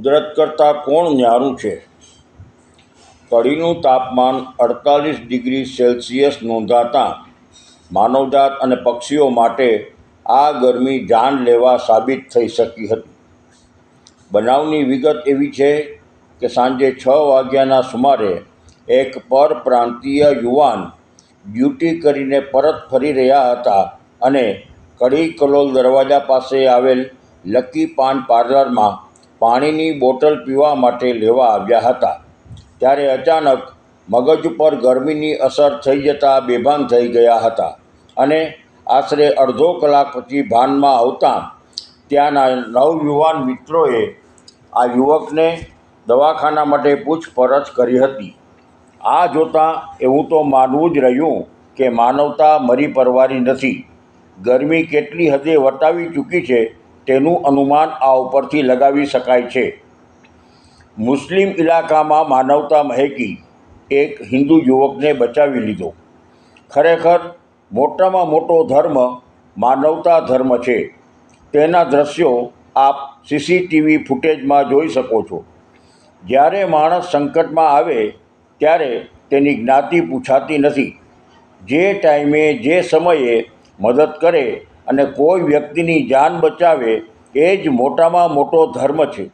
કુદરત કરતાં કોણ ન્યારું છે? કડીનું તાપમાન અડતાલીસ ડિગ્રી સેલ્સિયસ નોંધાતાં માનવજાત અને પક્ષીઓ માટે આ ગરમી જાન લેવા સાબિત થઈ શકી હતી. બનાવની વિગત એવી છે કે સાંજે છ વાગ્યાના સુમારે એક પરપ્રાંતીય યુવાન ડ્યુટી કરીને પરત ફરી રહ્યા હતા અને કડી કલોલ દરવાજા પાસે આવેલ લકી પાન પાર્લરમાં પાણીની બોટલ પીવા માટે લેવા આવ્યા હતા. ત્યારે અચાનક મગજ ઉપર ગરમીની અસર થઈ જતાં બેભાન થઈ ગયા હતા અને આશરે અડધો કલાક પછી ભાનમાં આવતા ત્યાંના નવયુવાન મિત્રોએ આ યુવકને દવાખાના માટે પૂછપરછ કરી હતી. આ જોતાં એવું તો માનવું જ રહ્યું કે માનવતા મરી પરવારી નથી. ગરમી કેટલી હદે વટાવી ચૂકી છે તેનું અનુમાન આ ઉપરથી લગાવી શકાય છે. મુસ્લિમ ઇલાકામાં માનવતા મહેકી એક હિન્દુ યુવકને બચાવી લીધો. ખરેખર, મોટામાં મોટો ધર્મ માનવતા ધર્મ છે. તેના દ્રશ્યો આપ સીસીટીવી ફૂટેજમાં જોઈ શકો છો. જ્યારે માણસ સંકટમાં આવે, ત્યારે તેની જ્ઞાતિ પૂછાતી નથી. જે ટાઈમે, જે સમયે મદદ કરે અને કોઈ વ્યક્તિની જાન બચાવે એ જ મોટામાં મોટો ધર્મ છે.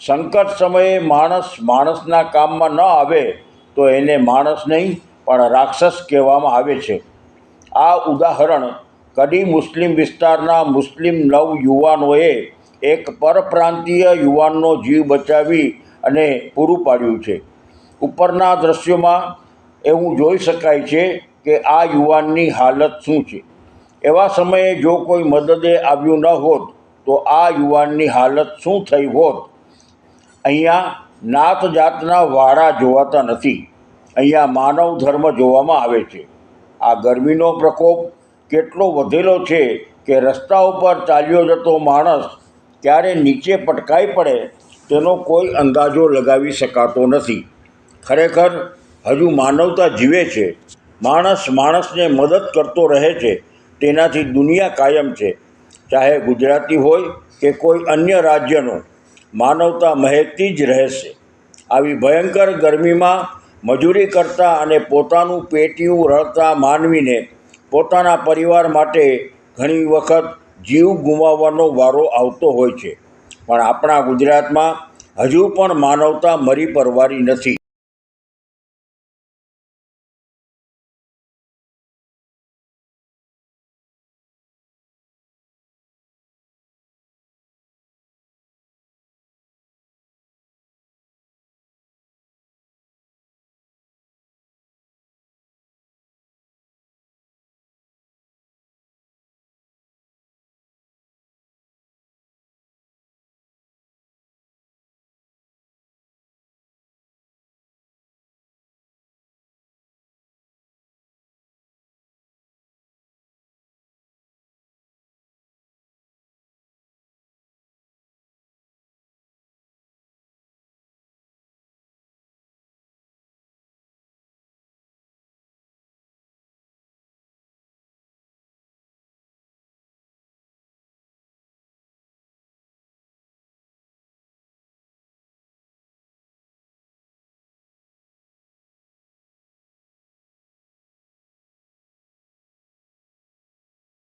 સંકટ સમયે માણસ માણસના કામમાં ન આવે તો એને માણસ નહીં, પણ રાક્ષસ કહેવામાં આવે છે. આ ઉદાહરણ કડી મુસ્લિમ વિસ્તારના મુસ્લિમ નવ યુવાનોએ એક પરપ્રાંતીય યુવાનનો જીવ બચાવી અને પૂરું પાડ્યું છે. ઉપરના દૃશ્યોમાં એવું જોઈ શકાય છે કે આ યુવાનની હાલત શું છે. એવા સમયે જો કોઈ મદદે આવ્યું ન હોત, તો આ યુવાનની હાલત શું થઈ હોત? અહીંયા નાત જાતના વાળા જોવાતા નથી. અહીંયા માનવ ધર્મ જોવામાં આવે છે. આ ગરમીનો પ્રકોપ કેટલો વધેલો છે કે રસ્તા ઉપર ચાલ્યો જતો માણસ ક્યારે નીચે પટકાઈ પડે, તેનો કોઈ અંદાજો લગાવી શકાતો નથી. ખરેખર, હજુ માનવતા જીવે છે. માણસ માણસને મદદ કરતો રહે છે. તેનાથી દુનિયા કાયમ છે. ચાહે ગુજરાતી હોય કે કોઈ અન્ય રાજ્યનો, માનવતા મહેકતી જ રહેશે. આવી ભયંકર ગરમીમાં મજૂરી કરતા અને પોતાનું પેટીયું રળતા માનવીને પોતાના પરિવાર માટે ઘણી વખત જીવ ગુમાવવાનો વારો આવતો હોય છે. પણ આપણા ગુજરાતમાં હજુ પણ માનવતા મરી પરવારી નથી.